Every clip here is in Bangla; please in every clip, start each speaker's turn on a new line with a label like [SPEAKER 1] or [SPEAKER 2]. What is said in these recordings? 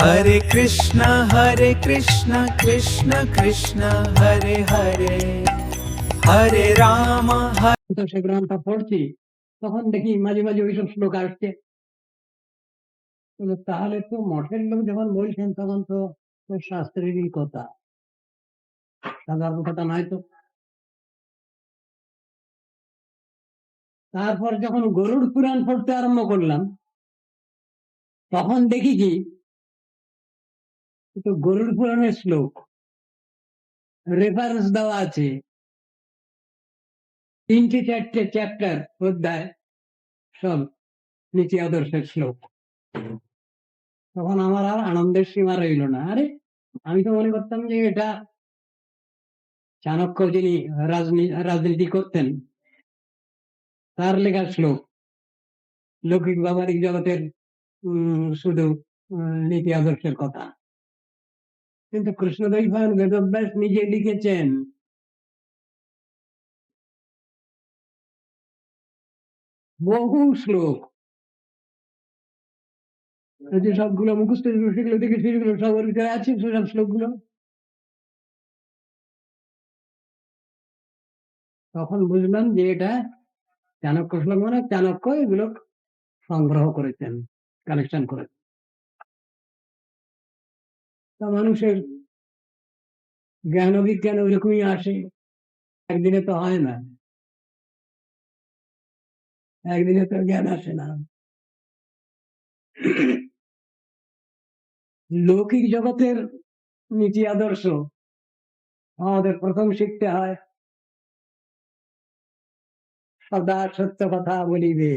[SPEAKER 1] হরে কৃষ্ণ হরে কৃষ্ণ কৃষ্ণ কৃষ্ণ, হরে হরে। হরে রাম,
[SPEAKER 2] হরে সেগুলো আমরা পড়ছি, তখন দেখি মাঝে মাঝে ওইসব শ্লোক আসছে। তাহলে তো মঠের লোক যখন বলছেন, তখন তো শাস্ত্রেরই কথা। সাধারণ কথা নয় তো। তারপর যখন গরুর পুরাণ পড়তে আরম্ভ করলাম, তখন দেখি কি তো গরুড় পুরাণের শ্লোক। রেফারেন্স দেওয়া আছে। তিনটে চারটে চ্যাপ্টার অধ্যায়, সব নীতি আদর্শের শ্লোক। তখন আমার আর আনন্দের সীমা রইল না। আরে, আমি তো মনে করতাম যে এটা চাণক্য যিনি রাজনী- রাজনীতি করতেন, তার লেখা শ্লোক। লৌকিক ব্যবহারিক জগতের শুধু নীতি আদর্শের কথা। কিন্তু কৃষ্ণদৈবায়ন বেদব্যাস নিজে লিখেছেন। বহু শ্লোক। যে সবগুলো মুখস্থ সেগুলো থেকে সেগুলো সব ওর ভিতরে আছে, সেসব শ্লোকগুলো। তখন বুঝলাম যে এটা চাণক্য শ্লোক মানে চাণক্য এগুলো সংগ্রহ করেছেন কালেকশন করেছেন। তা মানুষের জ্ঞান বিজ্ঞান ওইরকমই আসে। একদিনে তো হয় না। একদিনে তো জ্ঞান আসে না। লৌকিক জগতের নীতি আদর্শ আমাদের প্রথম শিখতে হয়। সদা সত্য কথা বলিবে।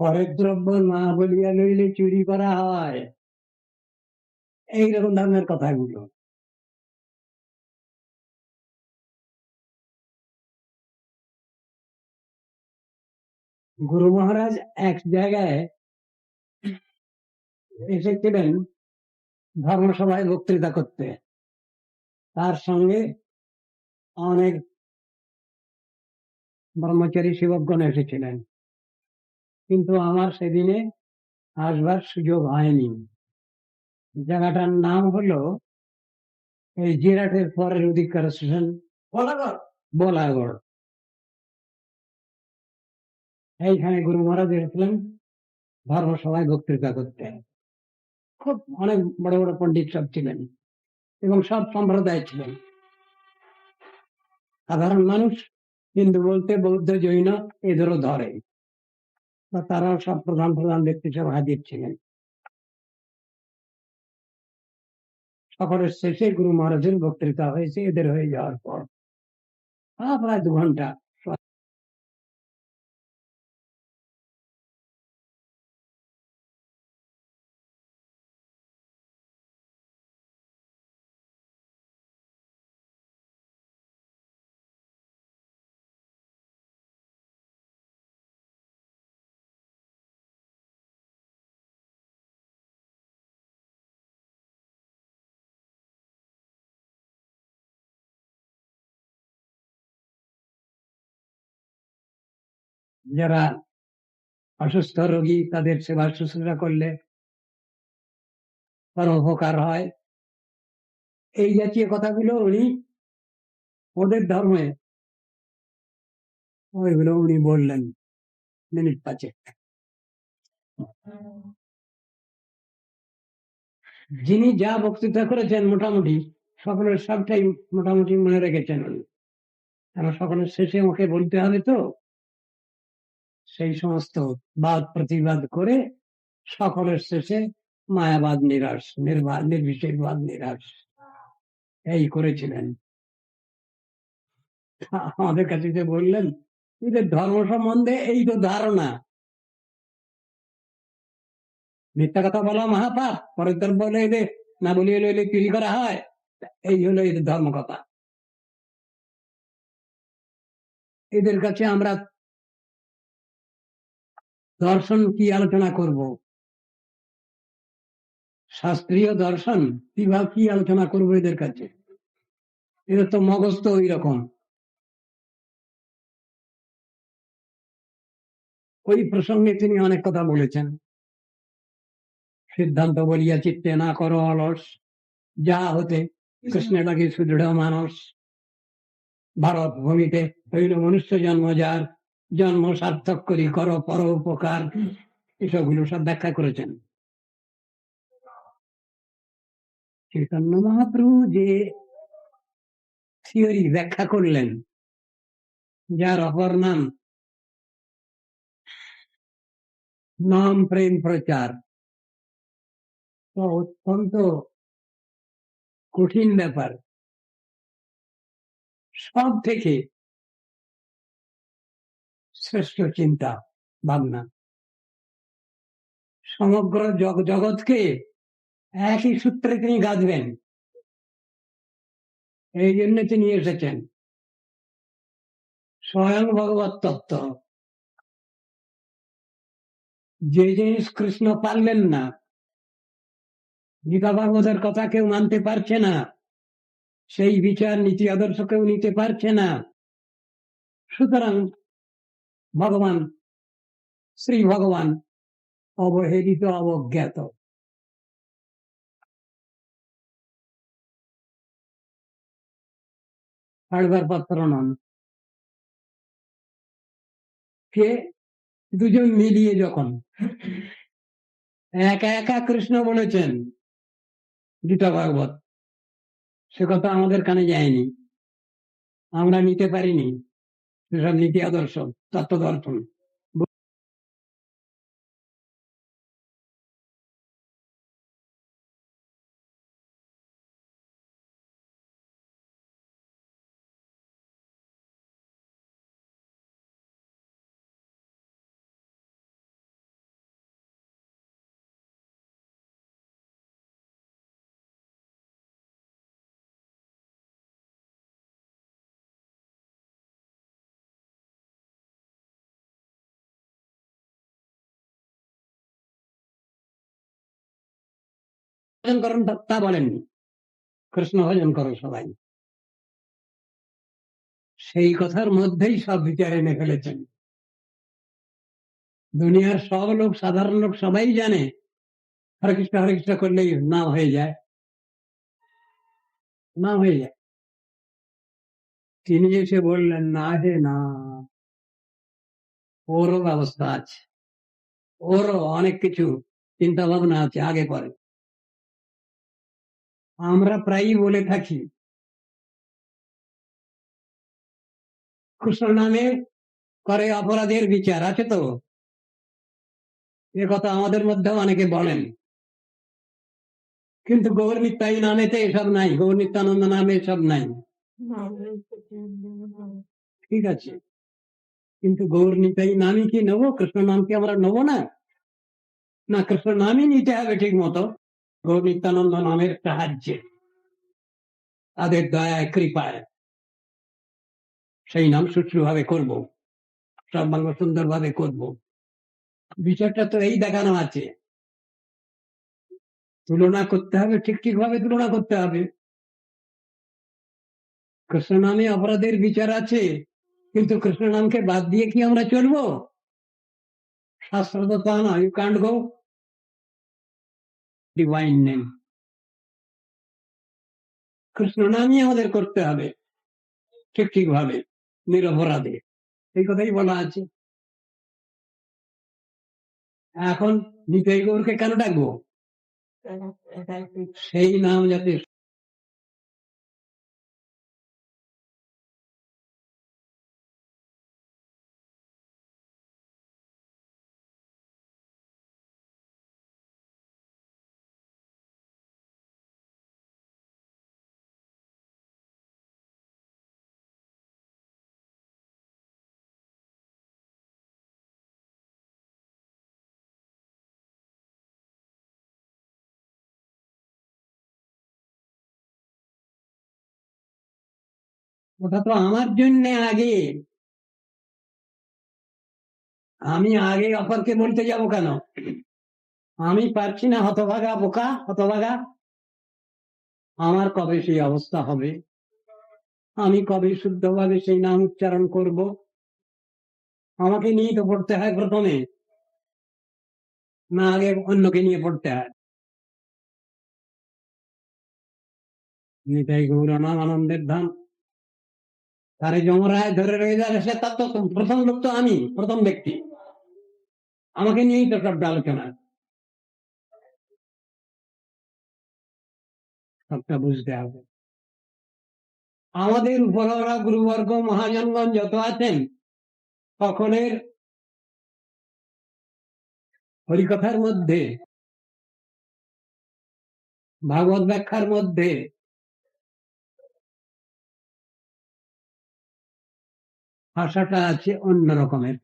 [SPEAKER 2] পরের দ্রব্য না বলিয়া লইলে চুরি করা হয়। এইরকম ধরনের কথাগুলো। গুরু মহারাজ এক জায়গায় এসেছিলেন ধর্মসভায় বক্তৃতা করতে। তার সঙ্গে অনেক ব্রহ্মচারী সেবকগণ এসেছিলেন। কিন্তু আমার সেদিনে আসবার সুযোগ হয়নি। জায়গাটার নাম হলো এই জিরাটের পরের অধিকার স্টেশন, বলাগড়। এইখানে গুরু মহারাজ এসেছিলেন ধর্মসভায় বক্তৃতা করতে। খুব অনেক বড় বড় পণ্ডিত সব ছিলেন এবং সব সম্প্রদায় ছিলেন। সাধারণ মানুষ, হিন্দু বলতে বৌদ্ধ, জৈন, এদেরও ধরে। বা তারাও সব প্রধান প্রধান ব্যক্তি সব হাজির ছিলেন। সকলের শেষে গুরু মহারাজের বক্তৃতা হয়েছে এদের হয়ে যাওয়ার পর প্রায় দু ঘণ্টা যারা অসুস্থ রোগী, তাদের সেবা শুশ্রূষা করলে পরোপকার হয়। এই জাতীয় কথাগুলো উনি, ওদের ধর্মে, ওইগুলো উনি বললেন মিনিট পাঁচে যিনি যা বক্তৃতা করেছেন মোটামুটি, সকলের সবটাই মোটামুটি মনে রেখেছেন উনি। কারণ সকলের শেষে ওকে বলতে হবে তো? সেই সমস্ত বাদ প্রতিবাদ করে সকলের শেষে মায়াবাদ নিরাশ নির্বিশেষবাদ নিরাশ। এই করেছিলেন। আমাদের কাছে যে বললেন, এদের ধর্ম সম্বন্ধে এই তো ধারণা। মিথ্যা কথা বলা মহাপাপ, পরের তর বলে এদের না বলিয়ে লইলে চুরি করা হয়? এই হলো এদের ধর্ম কথা এদের কাছে আমরা দর্শন কি আলোচনা করব? শাস্ত্রীয় দর্শন কীভাবে কি আলোচনা করব এদের কাছে? এদের তো মগজ তো ওই রকম ওই প্রসঙ্গে তিনি অনেক কথা বলেছেন। সিদ্ধান্ত বলিয়া চিত্তে না করো অলস, যা হতে কৃষ্ণ লাগে সুদৃঢ় মানস ভারত ভূমিতে হইল মনুষ্য জন্ম যার জন্ম সার্থক করি, করো, পর, উপকার, এসবগুলো সব ব্যাখ্যা করেছেন। চৈতন্য মহাপ্রভু যে থিওরি ব্যাখ্যা করলেন, যার অপর নাম নাম প্রেম প্রচার অত্যন্ত কঠিন ব্যাপার। সব থেকে শ্রেষ্ঠ চিন্তা, ভাবনা। সমগ্র জগৎকে একই সূত্রে তিনি গাঁথবেন। এই জন্য তিনি এসেছেন। স্বয়ং ভগবত তত্ত্ব। যে জিনিস কৃষ্ণ পারলেন না, গীতা ভাগবতের কথা কেউ মানতে পারছে না, সেই বিচার নীতি আদর্শ কেউ নিতে পারছে না। সুতরাং ভগবান, শ্রী ভগবান অবহেলিত, অবজ্ঞাত। কে দুজন মিলিয়ে যখন একা একা কৃষ্ণ বলেছেন গীতা ভাগবত, সে কথা আমাদের কানে যায়নি। আমরা নিতে পারিনি। সেসব নীতি আদর্শ তত্ত্ব দর্শন ভজন করেন তা- বলেননি। কৃষ্ণ ভজন করো সবাই। সেই কথার মধ্যেই সব বিচার এনে ফেলেছেন। দুনিয়ার সব লোক, সাধারণ লোক সবাই জানে, হরে কৃষ্ণ হরে কৃষ্ণ করলেই নাম হয়ে যায়। নাম হয়ে যায়। তিনি এসে বললেন, না হে, না। ওরও ব্যবস্থা আছে। ওরও অনেক কিছু চিন্তা ভাবনা আছে, আগে পরে। আমরা প্রায়ই বলে থাকি কৃষ্ণ নামে করে অপরাধের বিচার, আছে তো? এ কথা আমাদের মধ্যেও অনেকে বলেন। কিন্তু গৌর নিত্যাই নামেতে এসব নাই, গৌর নিত্যানন্দ নামে এসব নাই। ঠিক আছে। কিন্তু গৌর নিতাই নামই কি নেব? কৃষ্ণ নাম কি আমরা নেব না? না কৃষ্ণ নামই নিতে হবে ঠিক মতো। গৌর নিত্যানন্দ নামের সাহায্যে তাদের দয়ায় কৃপায় সেই নাম সুষ্ঠুভাবে করব সর্বাঙ্গ সুন্দরভাবে করব বিচারটা তো এই দেখানো আছে তুলনা করতে হবে ঠিক ঠিক ভাবে তুলনা করতে হবে কৃষ্ণ নামে অপরাধের বিচার আছে কিন্তু কৃষ্ণ নামকে বাদ দিয়ে কি আমরা চলবো শাস্ত্র তো তা না you can't go divine name Krishna নামই আমাদের করতে হবে ঠিক ঠিক ভাবে নিরপরাধে এই কথাই বলা আছে এখন নিতাই গৌরকে কেন ডাকবো সেই নাম যাতে ওটা তো আমার জন্য আগে। আমি আগে অপরকে বলতে যাব কেন? আমি পারছি না হতভাগা বোকা, হতভাগা। আমার কবে সেই অবস্থা হবে? আমি কবে শুদ্ধভাবে সেই নাম উচ্চারণ করব? আমাকে নিয়ে তো পড়তে হয় প্রথমে। না, আগে অন্যকে নিয়ে পড়তে হয়। নিতাই গৌর আনন্দের ধাম। তারে যমরায় ধরে রয়ে যাবে সে তার তো প্রথম লোক তো আমি, প্রথম ব্যক্তি। আমাকে নিয়েই তো সবটা আলোচনা। সবটা বুঝতে হবে। আমাদের উপরওয়ালা গুরুবর্গ মহাজনগণ যত আছেন, সকলের হরিকথার মধ্যে, ভাগবত ব্যাখ্যার মধ্যে ভাষাটা আছে অন্য রকমের।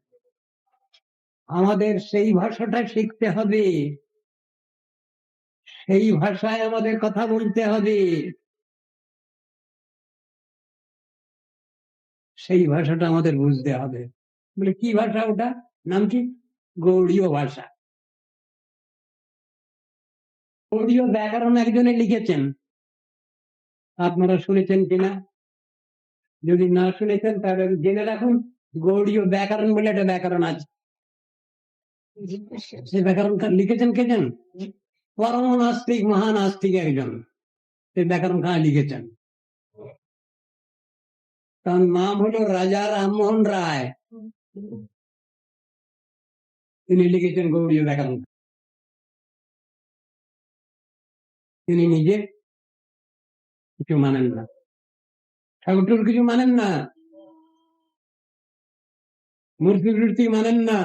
[SPEAKER 2] আমাদের সেই ভাষাটা শিখতে হবে। সেই ভাষায় আমাদের কথা বলতে হবে। সেই ভাষাটা আমাদের বুঝতে হবে। বলে, কি ভাষা ওটা? নাম কি? গৌড়ীয় ভাষা। গৌড়ীয় ব্যাকরণ একজনে লিখেছেন। আপনারা শুনেছেন কিনা? যদি না শুনেছেন, তাহলে জেনে রাখুন গৌড়ীয় ব্যাকরণ বলে একটা ব্যাকরণ আছে। সে ব্যাকরণ কার লিখেছেন কে জানেন পরম নাস্তিক মহান আস্তিক একজন। সে ব্যাকরণ কার লিখেছেন। তার নাম হলো রাজা রামমোহন রায়। তিনি লিখেছেন গৌড়ীয় ব্যাকরণ তিনি নিজে কিছু মানেন না। ঠাকুর কিছু মানেন না। মূর্তি টূর্তি মানেন না।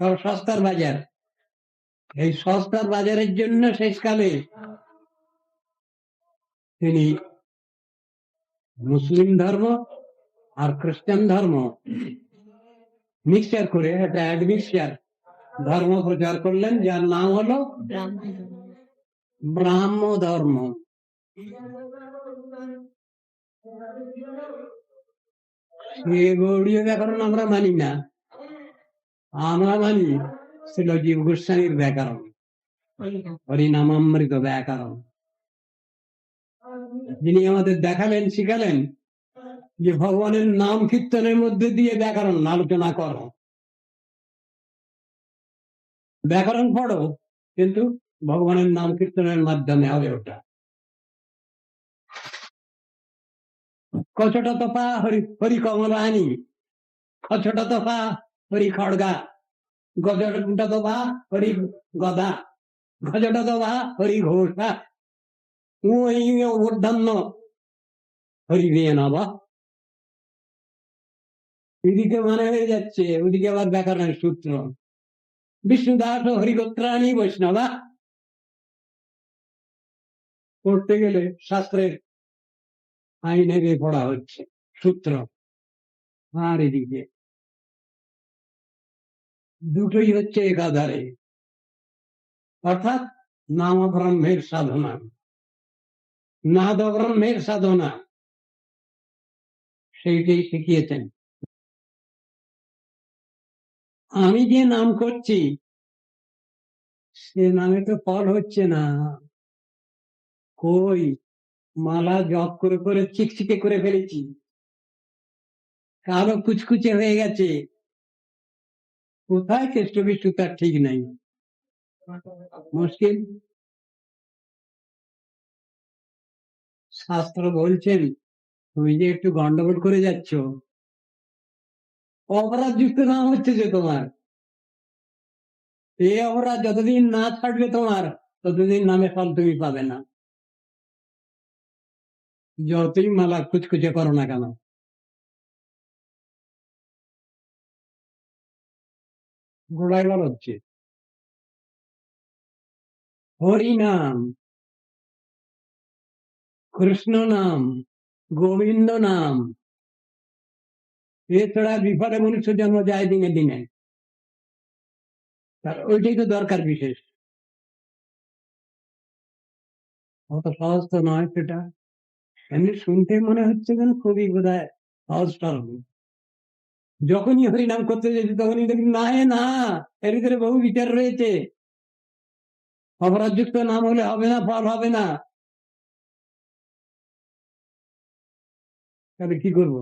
[SPEAKER 2] সব সস্তার বাজার। এই সস্তার বাজারের জন্য শেষকালে তিনি মুসলিম ধর্ম আর খ্রিস্টান ধর্ম মিক্সচার করে একটা অ্যাডমিক্সচার ধর্ম প্রচার করলেন যার নাম হলো ব্রাহ্ম ধর্ম সে গৌড়ীয় ব্যাকরণ আমরা মানি না। আমরা মানি শিলজীব গোস্বামীর ব্যাকরণ। হরিনামামৃত ব্যাকরণ। যিনি আমাদের দেখালেন, শিখালেন যে ভগবানের নাম কীর্তনের মধ্যে দিয়ে ব্যাকরণ আলোচনা করো। ব্যাকরণ পড়ো, কিন্তু ভগবানের নাম কীর্তনের মাধ্যমে হবে ওটা। কচটা তপা হরি হরি কমলানি। খচটা তপা হরি খড়গা। গজটা তপা হরি গদা। গজটা তপা হরি ঘোষা। মূর্ধন্য হরি দিয়ে নবা। এদিকে মানে হয়ে যাচ্ছে, ওদিকে আবার ব্যাকরণের সূত্র। বিষ্ণুদাস হরিগোত্রাণী বৈষ্ণবা। পড়তে গেলে শাস্ত্রের আইনে গিয়ে পড়া হচ্ছে, সূত্র। আর এদিকে। দুটোই হচ্ছে একাধারে। অর্থাৎ নাম ব্রহ্মের সাধনা। নাদ ব্রহ্মের সাধনা। সেইটাই শিখিয়েছেন। আমি যে নাম করছি, সে নামে তো ফল হচ্ছে না। কই? মালা জপ করে করে চিকচিকে করে ফেলেছি। কালো কুচকুচে হয়ে গেছে। কোথায় কেষ্ট বিষ্টু তার ঠিক নাই। মুশকিল। শাস্ত্র বলছেন, তুমি যে একটু গন্ডগোল করে যাচ্ছ অপরাধ যুক্ত নাম হচ্ছে যে তোমার। এই অপরাধ যতদিন না ছাড়বে তোমার, ততদিন নামে ফল তুমি পাবে না। যতই মালা কুচকুচে করো না কেন। গোড়ায় হচ্ছে হরি নাম। কৃষ্ণ নাম। গোবিন্দ নাম। এছাড়া বিফলে মনুষ্য জন্ম যায় দিনে দিনে। তার ওইটাই তো দরকার বিশেষ। অত সহজ তো নয় সেটা। এমনি শুনতে মনে হচ্ছে যেন খুবই বোধ হয় যখনই হরিনাম করতে যেতে তখনই দেখি, না হে, না, এর ভিতরে বহু বিচার রয়েছে। অপরাধযুক্ত নাম হলে হবে না, ফল হবে না। তাহলে কি করব?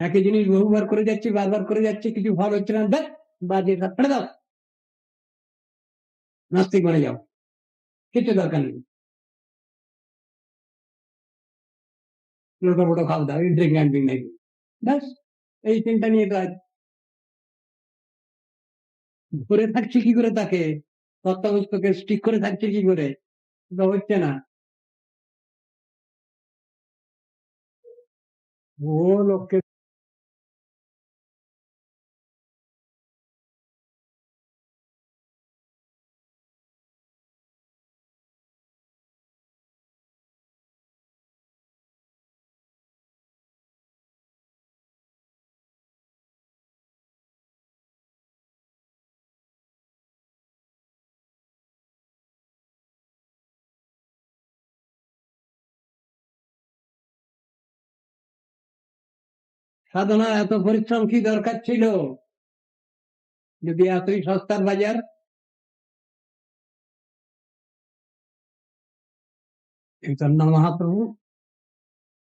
[SPEAKER 2] একই জিনিস বহুবার করে যাচ্ছি, বারবার করে যাচ্ছি, কিছু ফল হচ্ছে না। দেখ বাজে ফেলে দাও। নাস্তিক বনে যাও। কিছু দরকার নেই। লোটো মোটো খাওয়া দাওয়া ড্রিঙ্ক অ্যান্ড ড্রিঙ্ক ব্যাস এই তিনটা নিয়ে কাজ ধরে থাকছে কি করে তাকে তত্ত্বাবস্থকে স্টিক করে থাকছে কি করে হচ্ছে না ও লোককে সাধনা এত পরিশ্রম কি দরকার ছিল? যদি এতই সস্তার বাজার? চৈতন্য মহাপ্রভু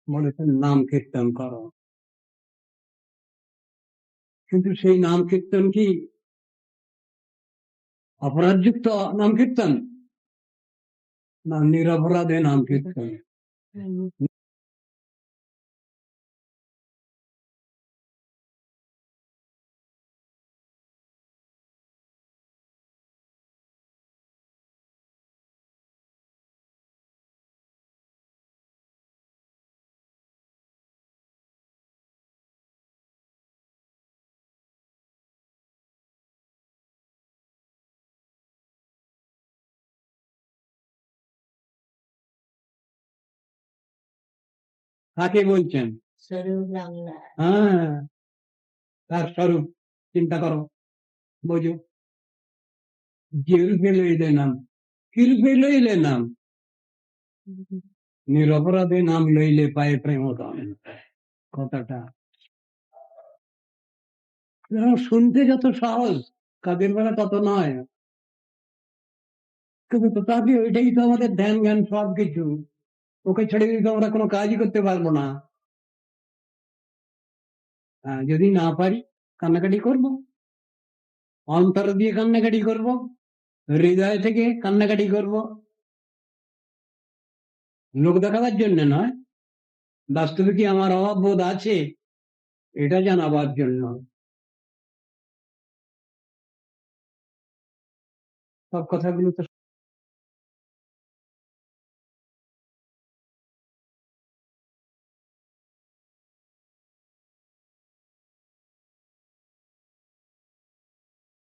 [SPEAKER 2] বলেছেন, নাম কীর্তন করো। কিন্তু সেই নাম কীর্তন কি অপরাধযুক্ত নাম কীর্তন? না, নিরপরাধে নাম কীর্তন। কাকে বলছেন? হ্যাঁ তার স্বরূপ চিন্তা করো। বোঝো। লইলে নাম। লইলে নাম। নিরপরাধে নাম লইলে পায়ে প্রেম কথাটা। শুনতে যত সহজ কাদের বেলা তত নয়। কিন্তু তথাপি ওইটাই তো আমাদের ধ্যান জ্ঞান সব কিছু ওকে ছেড়ে দিলে তো আমরা কোনো কাজই করতে পারব না। যদি না পারি কান্নাকাটি করব। অন্তর দিয়ে কান্নাকাটি করব। হৃদয় থেকে কান্নাকাটি করব। লোক দেখাবার জন্য নয়, বাস্তবে কি আমার অভাব বোধ আছে? এটা জানাবার জন্য। সব কথাগুলো তো